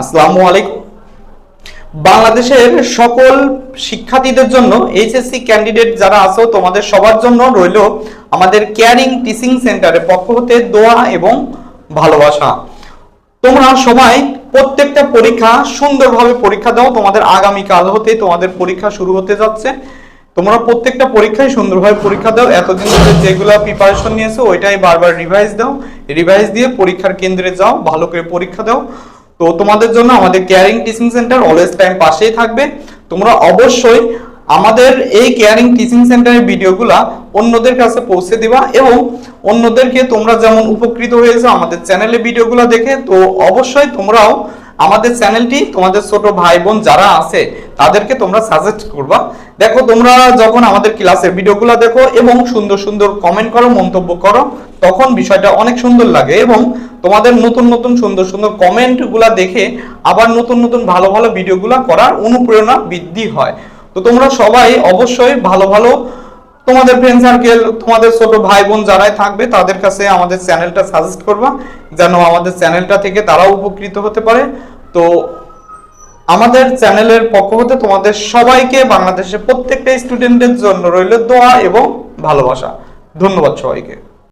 আসসালামু আলাইকুম। বাংলাদেশের সকল শিক্ষার্থীদের জন্য এইচএসসি ক্যান্ডিডেট যারা আছো, তোমাদের সবার জন্য রইল আমাদের কেয়ারিং টিচিং সেন্টারের পক্ষ হতে দোয়া এবং ভালোবাসা। তোমরা সবাই প্রত্যেকটা পরীক্ষা সুন্দরভাবে পরীক্ষা দাও। তোমাদের আগামী কাল হতে তোমাদের পরীক্ষা শুরু হতে যাচ্ছে। তোমরা প্রত্যেকটা পরীক্ষায় সুন্দরভাবে পরীক্ষা দাও। এতদিন ধরে যেগুলো প্রিপারেশন নিয়েছো, ওইটাই বারবার রিভাইজ দাও। রিভাইজ দিয়ে পরীক্ষার কেন্দ্রে যাও, ভালো করে পরীক্ষা দাও। তো তোমাদের জন্য আমাদের caring teaching centre always time পাশেই থাকবে। তোমরা অবশ্যই আমাদের এই কেয়ারিং টিচিং সেন্টারের ভিডিওগুলা অন্যদের কাছে পৌঁছে দিবা এবং অন্যদেরকে তোমরা যেমন উপকৃত হয়েছো আমাদের চ্যানেলে ভিডিওগুলো দেখে, তো অবশ্যই তোমরাও আমাদের চ্যানেলটি, তোমাদের ছোট ভাই বোন যারা আছে, তাদেরকে তোমরা সাজেস্ট করবা। দেখো, তোমরা যখন আমাদের ক্লাসের ভিডিওগুলো দেখো এবং সুন্দর সুন্দর কমেন্ট করো, মন্তব্য করো, তখন বিষয়টা অনেক সুন্দর লাগে এবং তোমাদের নতুন নতুন সুন্দর সুন্দর কমেন্টগুলা দেখে আবার নতুন নতুন ভালো ভালো ভিডিওগুলো করার অনুপ্রেরণা বৃদ্ধি হয়। তো তোমরা সবাই অবশ্যই ভালো ভালো তোমাদের ফ্রেন্ড সার্কেল তোমাদের ছোট ভাই বোন যারাই থাকবে, তাদের কাছে আমাদের চ্যানেলটা সাজেস্ট করবা, যেন আমাদের চ্যানেলটা থেকে তারাও উপকৃত হতে পারে। তো আমাদের চ্যানেলের পক্ষ হতে তোমাদের সবাইকে বাংলাদেশের প্রত্যেকটা স্টুডেন্টের জন্য রইল দোয়া এবং ভালোবাসা। ধন্যবাদ সবাইকে।